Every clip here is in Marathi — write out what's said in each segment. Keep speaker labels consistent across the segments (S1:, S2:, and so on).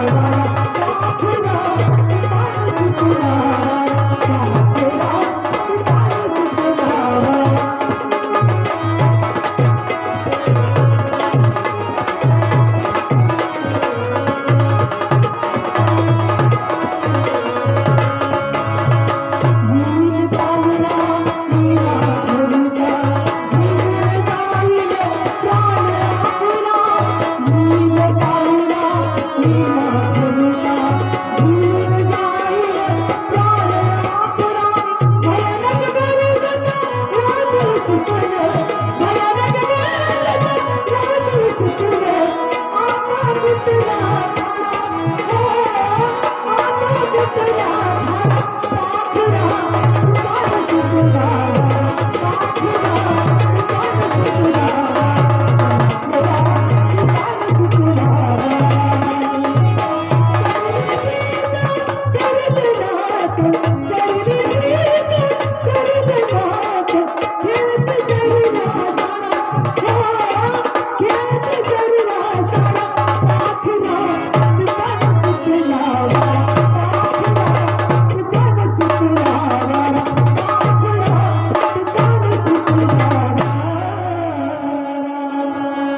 S1: Thank you.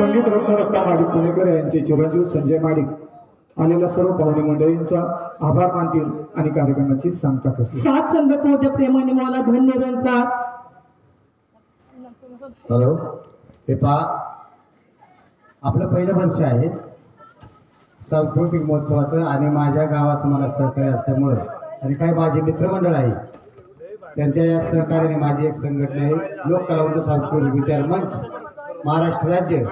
S1: संगीत रत्न रत्ना माडिक पुणेकर यांचे चिरंजीव संजय माडिक आलेल्या सर्व पाहुणे मंडळींचा आभार मानतील आणि कार्यक्रमाची सांगता करतील.
S2: सात संगत मोठ्या प्रेमाने मला धन्य रंगतात
S3: हॅलो. हे पहा. आपलं पहिलं वर्ष आहे. सांस्कृतिक महोत्सवाचं आणि माझ्या गावाचं मला सहकार्य असल्यामुळं आणि काही माझे मित्रमंडळ आहे त्यांच्या या सहकार्याने माझी एक संघटना आहे लोक कलावंत सांस्कृतिक विचार मंच महाराष्ट्र राज्य.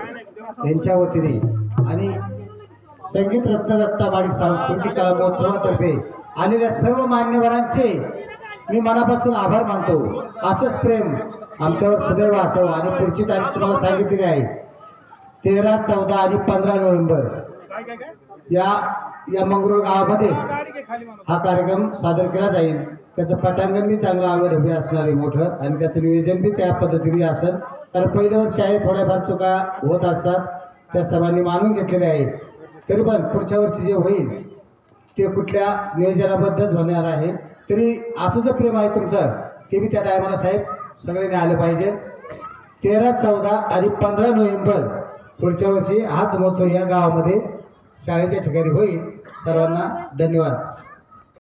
S3: यांच्या वतीने आणि संगीत रत्न दत्ता सांस्कृतिक कला महोत्सवातर्फे आलेल्या सर्व मान्यवरांचे मी मनापासून आभार मानतो. असंच प्रेम आमच्यावर सदैव असावं आणि पुढची तारीख तुम्हाला सांगितलेली आहे. तेरा चौदा आणि पंधरा नोव्हेंबर या या मंगरूळ गावामध्ये हा कार्यक्रम सादर केला जाईल. त्याचं पटांगण बी चांगलं आवड उभे असणार आहे मोठं आणि त्याचं नियोजन बी त्या पद्धतीने असेल. कारण पहिल्या वर्षी आहे थोड्याफार चुका होत असतात. त्या सर्वांनी मानून घेतलेल्या आहेत. तरी पण पुढच्या वर्षी जे होईल ते कुठल्या नियोजनाबद्धच होणार आहे. तरी असं जर प्रेम आहे तुमचं ते बी त्या टायमाला साहेब सगळ्यांनी आलं पाहिजे. तेरा चौदा आणि पंधरा नोव्हेंबर पुढच्या वर्षी हाच महोत्सव या गावामध्ये शाळेच्या ठिकाणी होईल. सर्वांना धन्यवाद.